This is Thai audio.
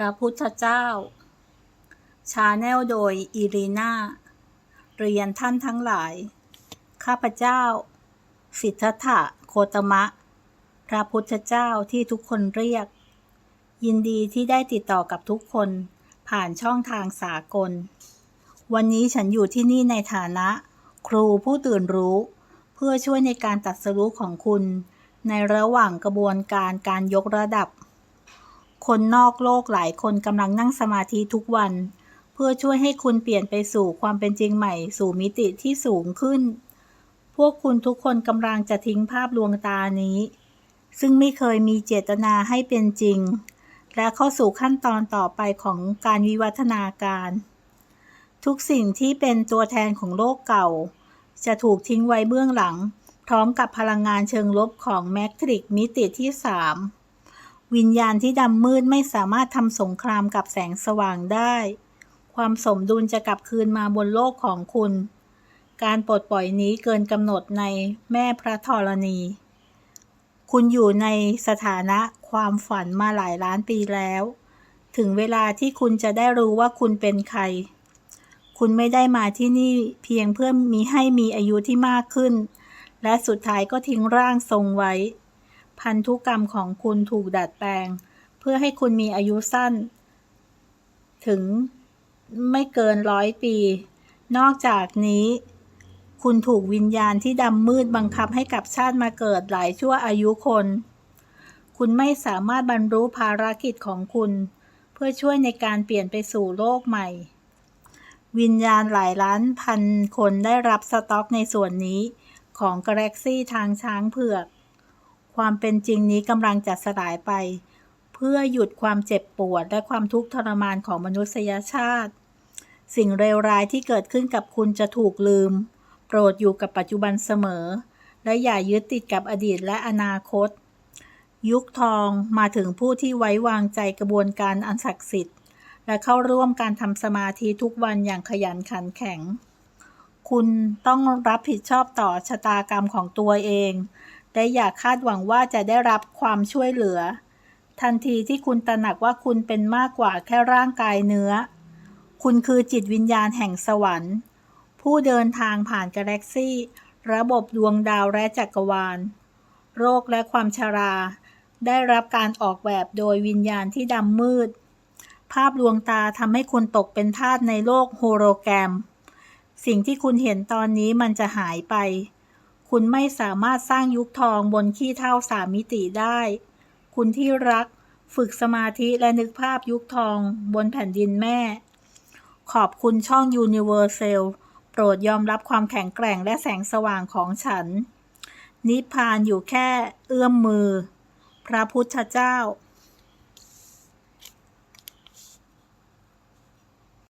พระพุทธเจ้า ชาแนลโดยอิรีนาเรียนท่านทั้งหลาย ข้าพเจ้า สิทธัตถะโคตมะ พระพุทธเจ้าที่ทุกคนเรียก ยินดีที่ได้ติดต่อกับทุกคนผ่านช่องทางสากล วันนี้ฉันอยู่ที่นี่ในฐานะ ครูผู้ตื่นรู้ เพื่อช่วยในการตัดสรู้ของคุณ ในระหว่างกระบวนการการยกระดับ คนนอกโลกหลายคนกำลังนั่งสมาธิทุกวัน เพื่อช่วยให้คุณเปลี่ยนไปสู่ความเป็นจริงใหม่ สู่มิติที่สูงขึ้น พวกคุณทุกคนกำลังจะทิ้งภาพลวงตานี้ ซึ่งไม่เคยมีเจตนาให้เป็นจริง และเข้าสู่ขั้นตอนต่อไปของการวิวัฒนาการ ทุกสิ่งที่เป็นตัวแทนของโลกเก่า จะถูกทิ้งไว้เบื้องหลัง พร้อมกับพลังงานเชิงลบของแมทริกมิติที่3 วิญญาณที่ดำมืดไม่สามารถทำสงครามกับแสงสว่างได้ ความสมดุลจะกลับคืนมาบนโลกของคุณ การปลดปล่อยนี้เกินกำหนดในแม่พระธรณี คุณอยู่ในสถานะความฝันมาหลายล้านปีแล้ว ถึงเวลาที่คุณจะได้รู้ว่าคุณเป็นใคร คุณไม่ได้มาที่นี่เพียงเพื่อมีให้มีอายุที่มากขึ้น และสุดท้ายก็ทิ้งร่างทรงไว้ พันธุกรรมของคุณถูกดัดแปลง เพื่อให้คุณมีอายุสั้น ถึงไม่เกินร้อยปี นอกจากนี้ คุณถูกวิญญาณที่ดำมืดบังคับให้กับชาติมาเกิดหลายชั่วอายุคน คุณไม่สามารถบรรลุภารกิจของคุณ เพื่อช่วยในการเปลี่ยนไปสู่โลกใหม่ วิญญาณหลายล้านพันคนได้รับสต็อกในส่วนนี้ของกาแล็กซี่ทางช้างเผือก ความเป็นจริงนี้กำลังจะสลายไป เพื่อหยุดความเจ็บปวดและความทุกข์ทรมานของมนุษยชาติ สิ่งเลวร้ายที่เกิดขึ้นกับคุณจะถูกลืม โปรดอยู่กับปัจจุบันเสมอ และอย่ายึดติดกับอดีตและอนาคต ยุคทองมาถึงผู้ที่ไว้วางใจกระบวนการอันศักดิ์สิทธิ์ และเข้าร่วมการทำสมาธิทุกวันอย่างขยันขันแข็งคุณต้องรับผิดชอบต่อชะตากรรมของตัวเอง และอย่าคาดหวังว่าจะได้รับความช่วยเหลือ ทันทีที่คุณตระหนักว่าคุณเป็นมากกว่าแค่ร่างกายเนื้อ คุณคือจิตวิญญาณแห่งสวรรค์ ผู้เดินทางผ่านกาแล็กซี่ ระบบดวงดาวและจักรวาล โรคและความชรา ได้รับการออกแบบโดยวิญญาณที่ดำมืด ภาพลวงตาทำให้คุณตกเป็นทาสในโลกโฮโลแกรม สิ่งที่คุณเห็นตอนนี้มันจะหายไป คุณไม่สามารถสร้างยุคทองบนขี้เท่าสามมิติได้ คุณที่รักฝึกสมาธิและนึกภาพยุคทองบนแผ่นดินแม่ ขอบคุณช่อง Universal โปรดยอมรับความแข็งแกร่งและแสงสว่างของฉัน นิพพานอยู่แค่เอื้อมมือ พระพุทธเจ้า